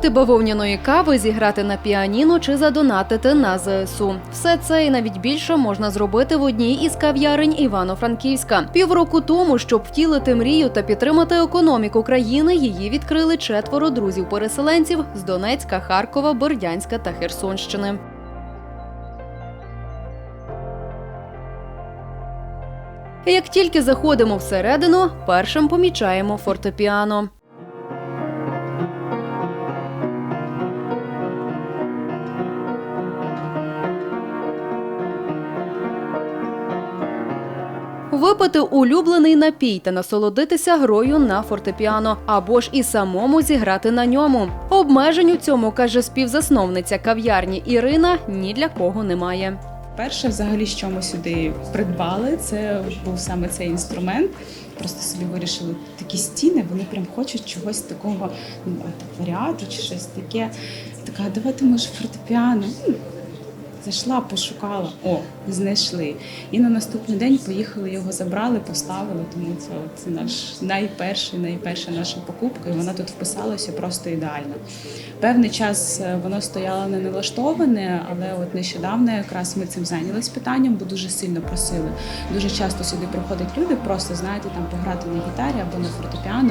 Випити бавовняної кави, зіграти на піаніно чи задонатити на ЗСУ. Все це і навіть більше можна зробити в одній із кав'ярень Івано-Франківська. Півроку тому, щоб втілити мрію та підтримати економіку країни, її відкрили четверо друзів-переселенців з Донецька, Харкова, Бердянська та Херсонщини. Як тільки заходимо всередину, першим помічаємо фортепіано. Випити улюблений напій та насолодитися грою на фортепіано або ж і самому зіграти на ньому. Обмежень у цьому каже співзасновниця кав'ярні Ірина ні для кого немає. Перше, взагалі, що ми сюди придбали, це був саме цей інструмент. Просто собі вирішили такі стіни, вони прям хочуть чогось такого ну, антикваріату чи щось таке. Така, давайте може фортепіано. Зайшла, пошукала, о, знайшли. І на наступний день поїхали, його забрали, поставили. Тому це от наш найперший, найперша наша покупка, і вона тут вписалася просто ідеально. Певний час е, воно стояло не налаштоване, але от нещодавно якраз ми цим зайнялись питанням, бо дуже сильно просили. Дуже часто сюди приходять люди, просто знаєте, там пограти на гітарі або на фортепіано.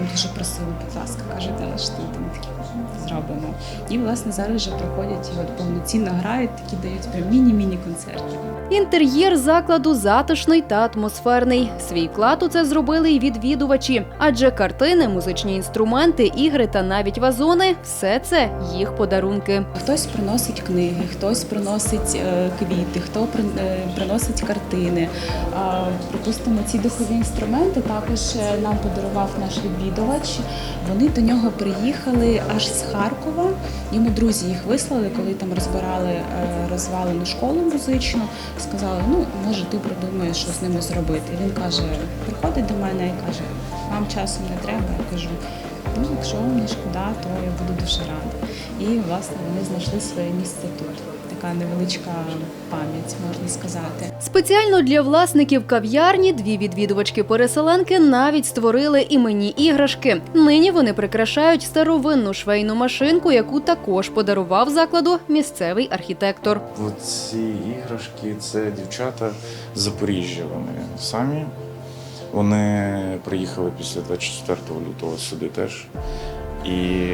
Ми дуже просили, будь ласка, кажете, налаштуйте, ми такі зробимо. І власне зараз вже приходять і от повноцінно грають, такі дають прям міні-міні концерти. Інтер'єр закладу затишний та атмосферний. Свій вклад у це зробили й відвідувачі, адже картини, музичні інструменти, ігри та навіть вазони все це їх подарунки. Хтось приносить книги, хтось приносить е, квіти, хто е, приносить картини. Припустимо, ці духові інструменти також е, нам подарував наш відвідувач. Вони до нього приїхали аж з Харкова. Йому друзі їх вислали, коли там розбирали розвалену школу музичну. Сказали, ну може ти придумаєш, що з ними зробити. Він каже: приходить до мене і каже, вам часом не треба. Я кажу. Ну, якщо вам не шкода, то я буду дуже рада. І власне вони знайшли своє місце тут. Така невеличка пам'ять, можна сказати. Спеціально для власників кав'ярні дві відвідувачки-переселенки навіть створили іменні іграшки. Нині вони прикрашають старовинну швейну машинку, яку також подарував закладу місцевий архітектор. Ці іграшки це дівчата з Запоріжжя. Вони самі. Вони приїхали після 24 лютого сюди теж. І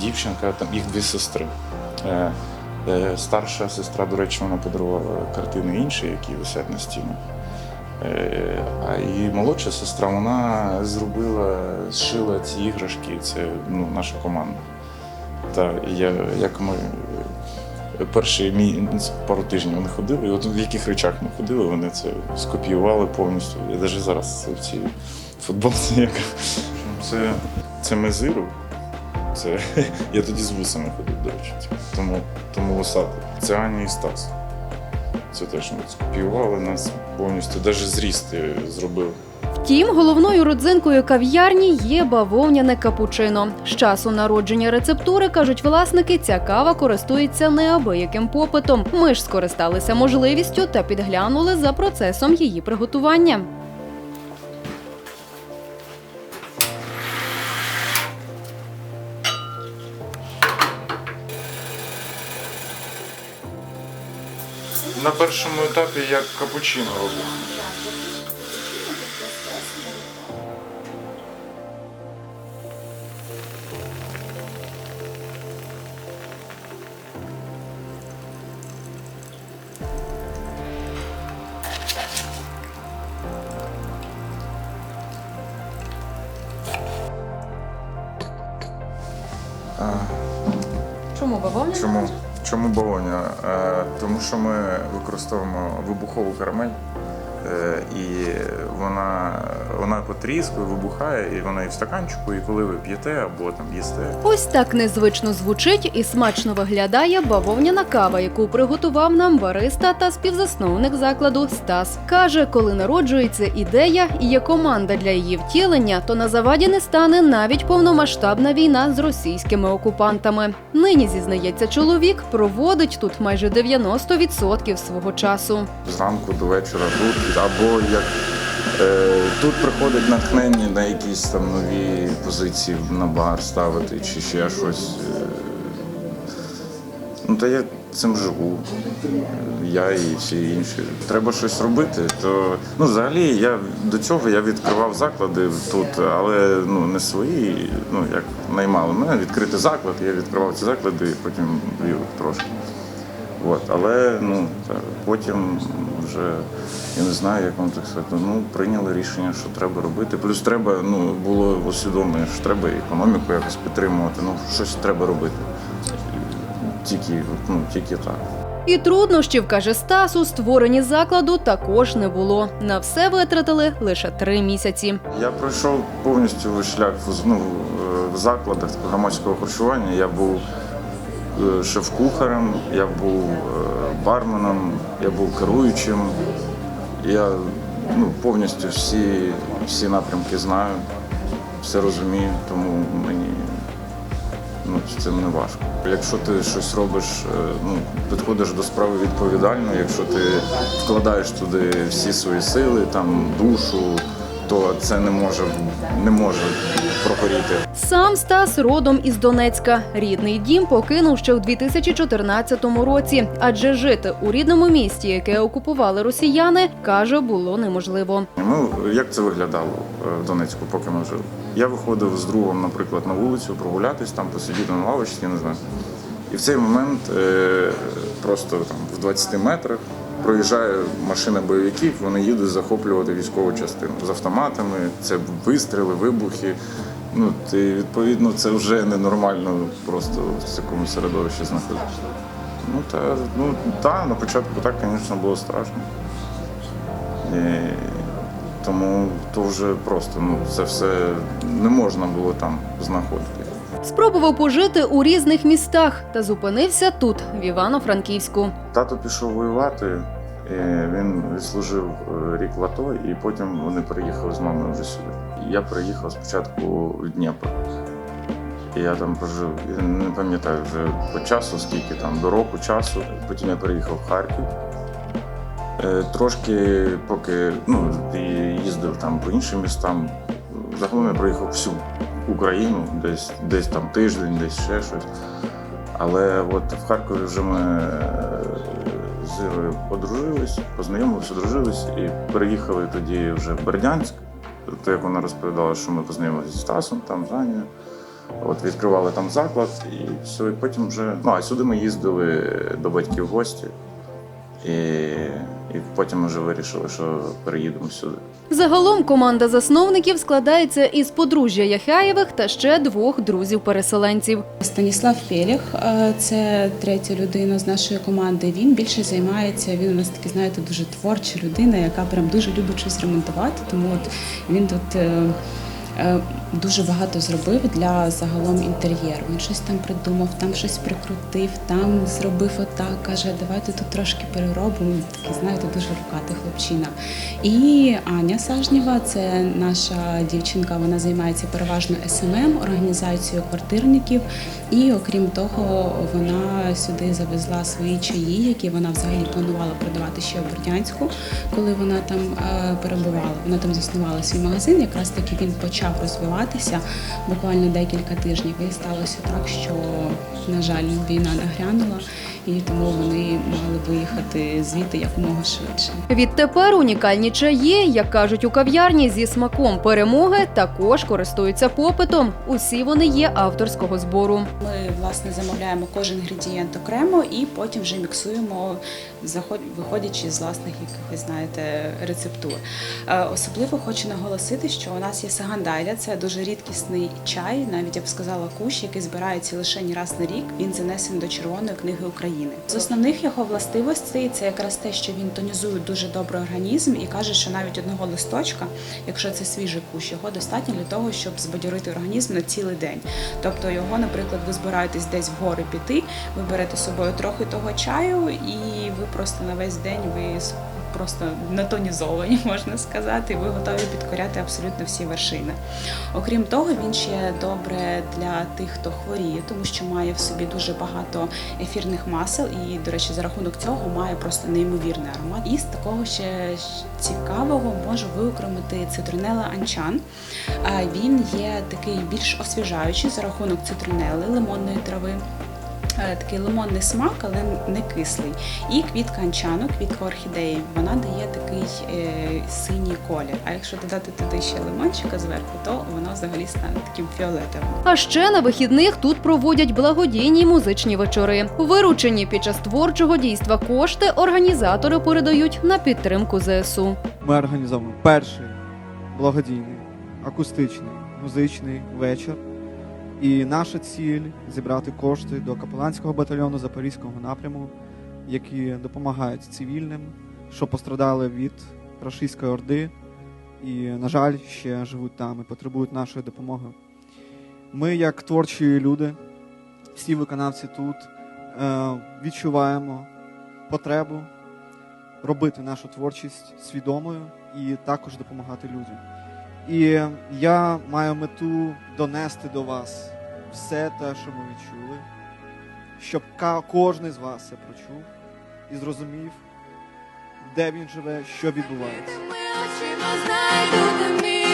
дівчинка, там їх дві сестри. Е, Старша сестра, до речі, вона подарувала картини інші, які висять на стінах. Е, А і молодша сестра, вона зробила, зшила ці іграшки. Це ну, наша команда. Та я, як ми перші мій пару тижнів вони ходили, і от в яких речах ми ходили, вони це скопіювали повністю. Я навіть зараз в цій футболці, це, це мезиру. Це я тоді з вусами ходив, до речі. типу, Тому, тому вусати. Це Аня і Стас. Це теж ми скопіювали нас повністю, навіть зрісти зробили. Втім, головною родзинкою кав'ярні є бавовняне капучино. З часу народження рецептури, кажуть власники, ця кава користується неабияким попитом. Ми ж скористалися можливістю та підглянули за процесом її приготування. На першому етапі як капучино роблю. Чому бавовняне? Чому? Чому болоня? Е, тому що ми використовуємо вибухову карамель, і вона, вона потріскує, вибухає, і вона і в стаканчику, і коли ви п'єте або там їсте. Ось так незвично звучить і смачно виглядає бавовняна кава, яку приготував нам бариста та співзасновник закладу Стас. Каже, коли народжується ідея і є команда для її втілення, то на заваді не стане навіть повномасштабна війна з російськими окупантами. Нині зізнається чоловік, проводить тут майже 90% свого часу. Зранку до вечора тут, або як е, тут приходить натхнення на якісь там нові позиції на бар ставити чи ще щось. Е, Ну, та я цим живу. Я і всі інші. Треба щось робити. То ну, взагалі я до цього я відкривав заклади тут, але ну не свої. Ну як наймали мене відкрити заклад. Я відкривав ці заклади і потім вів трошки. От, але ну потім вже я не знаю, як вам так сказати. Ну прийняли рішення, що треба робити. Плюс треба ну було усвідомлення, що треба економіку якось підтримувати. Ну щось треба робити. Тільки ну тільки так. І труднощів, каже Стас, у створенні закладу також не було. На все витратили лише три місяці. Я пройшов повністю шлях ну, в закладах громадського харчування. Я був шеф-кухарем, я був е, барменом, я був керуючим. Я ну, повністю всі, всі напрямки знаю, все розумію, тому мені ну, з цим не важко. Якщо ти щось робиш, е, ну, підходиш до справи відповідально, якщо ти вкладаєш туди всі свої сили, там, душу, то це не може, не може прогоріти. Сам Стас родом із Донецька. Рідний дім покинув ще у 2014 році, адже жити у рідному місті, яке окупували росіяни, каже, було неможливо. Ми, як це виглядало е, в Донецьку, поки ми жили? Я виходив з другом, наприклад, на вулицю прогулятись, там посидіти на лавочці, не знаю. І в цей момент е, просто там в 20 метрах проїжджає машина бойовиків, вони їдуть захоплювати військову частину з автоматами, це вистріли, вибухи. Ну, ти, відповідно, це вже ненормально просто в такому середовищі знаходитися. Ну, та, ну, та, на початку так, звісно, було страшно. І, тому то вже просто ну, це все не можна було там знаходити. Спробував пожити у різних містах та зупинився тут, в Івано-Франківську. Тато пішов воювати, він відслужив е, рік в АТО, і потім вони переїхали з мамою вже сюди. Я приїхав спочатку в Дніпро. Я там прожив, не пам'ятаю вже по часу, скільки там, до року часу. Потім я переїхав в Харків. Е, Трошки, поки ну, їздив там по іншим містам. Загалом я проїхав всю Україну, десь, десь там тиждень, десь ще щось. Але от в Харкові вже ми е, подружились, познайомилися, одружились і переїхали тоді вже в Бердянськ. То як вона розповідала, що ми познайомилися з Стасом, там з Анією. От відкривали там заклад, і все, і потім вже. Ну, а сюди ми їздили до батьків в гості. І, і потім вже вирішили, що переїдемо сюди. Загалом команда засновників складається із подружжя Яхяєвих та ще двох друзів-переселенців. Станіслав Пєліх, е, це третя людина з нашої команди. Він більше займається. Він у нас такий, знаєте, дуже творча людина, яка прям дуже любить щось ремонтувати. Тому от він тут. Дуже багато зробив для загалом інтер'єру. Він щось там придумав, там щось прикрутив, там зробив отак. каже, давайте тут трошки переробимо. Такий, знаєте, дуже рукатий хлопчина. І Аня Сажнєва, це наша дівчинка. Вона займається переважно СММ, організацією квартирників. І окрім того, вона сюди завезла свої чаї, які вона взагалі планувала продавати ще в Бердянську, коли вона там е, перебувала. Вона там заснувала свій магазин. Якраз таки він почав розвиватися буквально декілька тижнів. І сталося так, що на жаль, війна нагрянула, і тому вони мали виїхати звідти якомога швидше. Відтепер унікальні чаї, як кажуть у кав'ярні, зі смаком перемоги також користуються попитом. Усі вони є авторського збору. Ми власне замовляємо кожен інгредієнт окремо і потім вже міксуємо, виходячи з власних якихось, знаєте, рецептур. Е, Особливо хочу наголосити, що у нас є сагандайля, це дуже рідкісний чай, навіть я б сказала кущ, який збирається лише раз на рік. Він занесений до Червоної книги України. З основних його властивостей це якраз те, що він тонізує дуже добре організм і каже, що навіть одного листочка, якщо це свіжий кущ, його достатньо для того, щоб збадьорити організм на цілий день. Тобто його, наприклад, ви збираєтесь десь в гори піти, ви берете з собою трохи того чаю, і ви просто на весь день ви просто натонізовані, можна сказати, і ви готові підкоряти абсолютно всі вершини. Окрім того, він ще добре для тих, хто хворіє, тому що має в собі дуже багато ефірних масел, і, до речі, за рахунок цього має просто неймовірний аромат. І з такого ще цікавого можу виокремити цитрунела анчан. Він є такий більш освіжаючий за рахунок цитрунели, лимонної трави. Е, Такий лимонний смак, але не кислий. І квітка анчану, квітка орхідеї, вона дає такий е, синій колір. А якщо додати туди ще лимончика зверху, то воно взагалі стане таким фіолетовим. А ще на вихідних тут проводять благодійні музичні вечори. Виручені під час творчого дійства кошти організатори передають на підтримку ЗСУ. Ми організовуємо перший благодійний, акустичний, музичний вечір. І наша ціль зібрати кошти до капеланського батальйону Запорізького напряму, які допомагають цивільним, що пострадали від рашистської орди і, на жаль, ще живуть там і потребують нашої допомоги. Ми, як творчі люди, всі виконавці тут е, відчуваємо потребу робити нашу творчість свідомою і також допомагати людям. І я маю мету донести до вас все те, що ми відчули, щоб кожен з вас це прочув і зрозумів, де він живе, що відбувається. Ми очима знайду, мій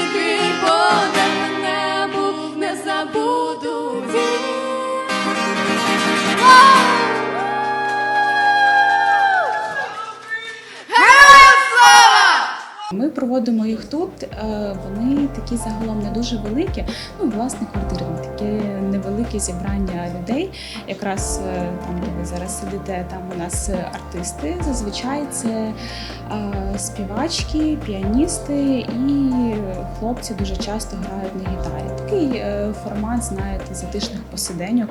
Проводимо їх тут. е, Вони такі загалом не дуже великі. Ну, власне, квартирні, таке невелике зібрання людей. Якраз е, там, де ви зараз сидите, там у нас артисти. Зазвичай це е, співачки, піаністи і хлопці дуже часто грають на гітарі. Такий формат, знаєте, затишних посиденьок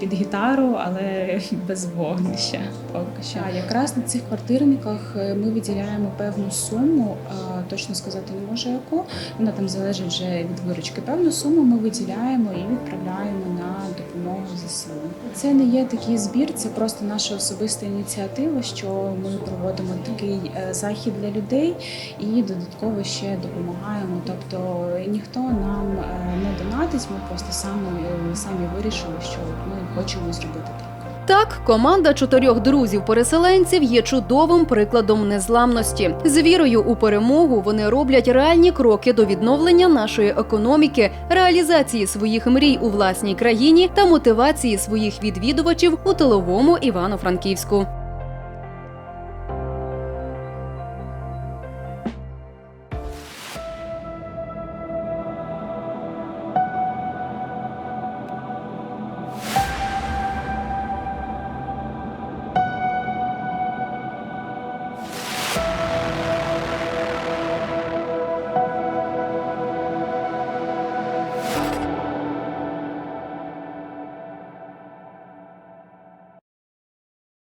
під гітару, але без вогнища. Поки що. Якраз на цих квартирниках ми виділяємо певну суму, е, точно сказати не можу яку. Вона там залежить вже від виручки. Певну суму ми виділяємо і відправляємо на допомогу ЗСУ. Це не є такий збір, це просто наша особиста ініціатива, що ми проводимо такий е, захід для людей і додатково ще допомагаємо. Тобто ніхто нам е, не донатить, ми просто самі, е, самі вирішили, що ми хочемо зробити так. Так, команда чотирьох друзів-переселенців є чудовим прикладом незламності. З вірою у перемогу вони роблять реальні кроки до відновлення нашої економіки, реалізації своїх мрій у власній країні та мотивації своїх відвідувачів у тиловому Івано-Франківську.